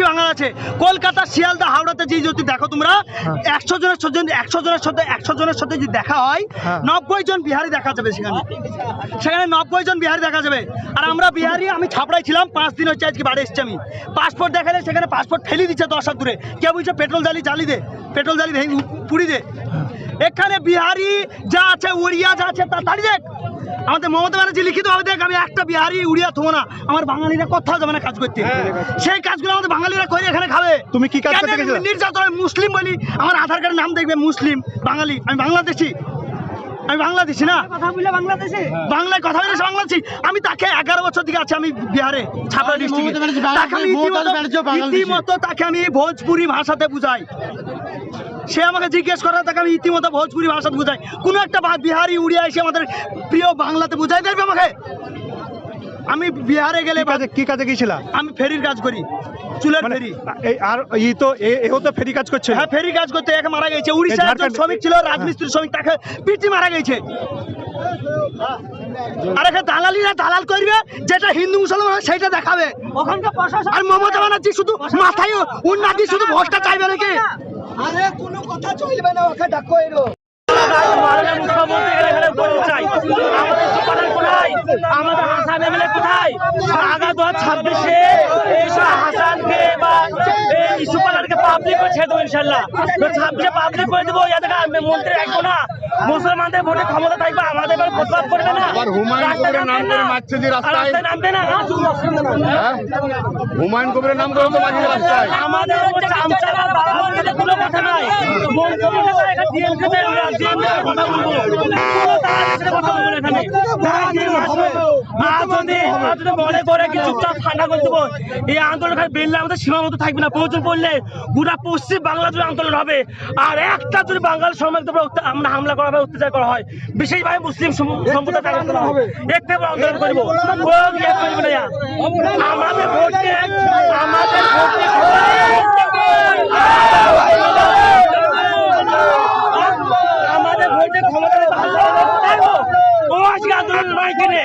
বেশি বাঙাল আছে। কলকাতা শিয়ালদা হাওড়াতে যে যদি দেখো তোমরা হ্যাঁ। একশো জনের সাথে একশো জনের সাথে একশো জনের সাথে যদি দেখা হয় হ্যাঁ। নব্বই জন বিহারি দেখা যাবে সেখানে। সেখানে নব্বই জন বিহারি দেখা যাবে। আর আমরা বিহারি আমি ছাপড়াই ছিলাম পাঁচ দিন হচ্ছে আজকে বাড়ি এসছি আমি। পাসপোর্ট দেখালে সেখানে পাসপোর্ট ফেলে দিচ্ছে দশ হাত দূরে। কেউ বলছে পেট্রোল জ্বালি জ্বালি দে পেট্রোল জ্বালি ভেঙে পুড়ি দে। এখানে বিহারি যা আছে উড়িয়া যা আছে তা তাড়ি দেখ আমাদের মমতা ব্যানার্জি লিখিত হবে দেখ আমি একটা বিহারি উড়িয়া থবো না। আমার বাঙালিরা কোথাও যাবে না কাজ করতে। সেই কাজগুলো আমাদের বাঙালিরা করে এখানে খাবে। তুমি কি কাজ করতে নির্যাতন মুসলিম বলি? আমার আধার কার্ডের নাম দেখবে মুসলিম বাঙালি আমি বাংলাদেশি। আমি বাংলাদেশি না? বাংলাদেশে? বাংলায় কথা বলেছি বাংলাদেশি। আমি তাকে এগারো বছর দিকে আছি আমি বিহারে ছাপড়া ডিস্ট্রিক্টে তাকে আমি ভোজপুরি ভাষাতে বুঝাই। সে আমাকে জিজ্ঞেস করা তাকে আমি ইতিমতো ভোজপুরি ভাষাতে বুঝাই। কোনো একটা বিহারি উড়িয়া এসে আমাদের প্রিয় বাংলাতে বুঝাই দেবে আমাকে? আমি বিহারে গেলে কি কাজে কি কাজে গিয়েছিলা? আমি ফেরির কাজ করি চুলের মানে ফেরি। আর ই তো এ- এও তো ফেরি কাজ করছে হ্যাঁ ফেরি কাজ করতে একে মারা গেছে। উড়িষ্যার একজন শ্রমিক ছিল রাজমিস্ত্রি শ্রমিক তাকে পিটি মারা গেছে। আর এখানে দালালিরা দালাল করবে? যেটা হিন্দু মুসলমান হয় সেইটা দেখাবে। ওখানকার প্রশাসন আর মমতা ব্যানার্জি শুধু মাথায় উন্নতি শুধু ভোটটা চাইবে নাকি? আরে কোনো কথা চলবে না ওকে ডাকো এরো আমাদের এমএলএ কোথায়? আগামী দু ছাব্বিশে হাসানকে বা ইস্যুপালারকে পাবলিক করে ছেড়ে দেবো ইনশাল্লাহ ছাব্বিশে পাবলিক করে দেবো মন্ত্রী রাখব না। মুসলমানদের ভোটে ক্ষমতা থাকবে আমাদের এবার প্রস্তাব করবে না। রাস্তায়। নামবে হ্যাঁ? হুমায়ুন কবিরের নাম করে মাঝে রাস্তায়। আমাদের চামচারা দালালের কোনো কথা নাই। কথা বলব কোনো তার সাথে কথা বলব না এখানে তারা যে আসবে আর যদি মনে করে কি চুপচাপ ঠান্ডা করে দেবো এই আন্দোলন খালি আমাদের সীমাবদ্ধ থাকবে না। প্রয়োজন পড়লে গোটা পশ্চিম বাংলা জুড়ে আন্দোলন হবে। আর একটা যদি বাঙাল সমাজ আমরা হামলা করা হয় অত্যাচার করা হয়। বিশেষভাবে মুসলিম সম- সম্প্রদায় করা হবে। আন্দোলন করব। ইয়ে। আমাদের ভোটকে আমাদের আমাদের ভোটে ক্ষমতা ও আজকে আন্দোলন নয় কেনে।